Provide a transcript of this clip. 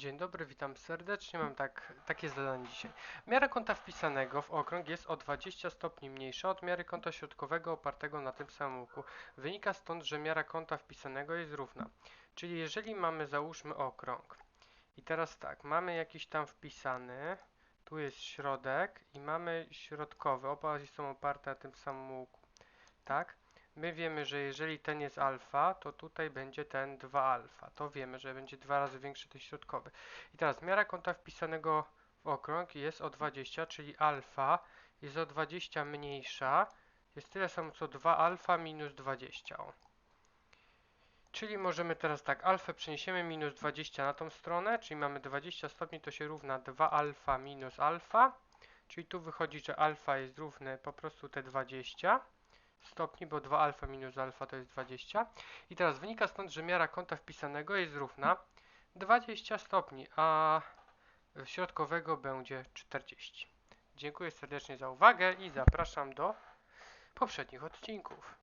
Dzień dobry, witam serdecznie. Mam tak, takie zadanie dzisiaj. Miara kąta wpisanego w okrąg jest o 20 stopni mniejsza od miary kąta środkowego opartego na tym samym łuku. Wynika stąd, że miara kąta wpisanego jest równa. Czyli jeżeli mamy, załóżmy okrąg i teraz tak, mamy jakiś tam wpisany, tu jest środek i mamy środkowy, oba są oparte na tym samym łuku, tak? My wiemy, że jeżeli ten jest alfa, to tutaj będzie ten 2 alfa. To wiemy, że będzie dwa razy większy ten środkowy. I teraz miara kąta wpisanego w okrąg jest o 20, czyli alfa jest o 20 mniejsza. Jest tyle samo co 2 alfa minus 20. O. Czyli możemy teraz tak, alfę przeniesiemy minus 20 na tą stronę, czyli mamy 20 stopni, to się równa 2 alfa minus alfa. Czyli tu wychodzi, że alfa jest równe po prostu te 20 stopni, bo 2 alfa minus alfa to jest 20. I teraz wynika stąd, że miara kąta wpisanego jest równa 20 stopni, a środkowego będzie 40. Dziękuję serdecznie za uwagę i zapraszam do poprzednich odcinków.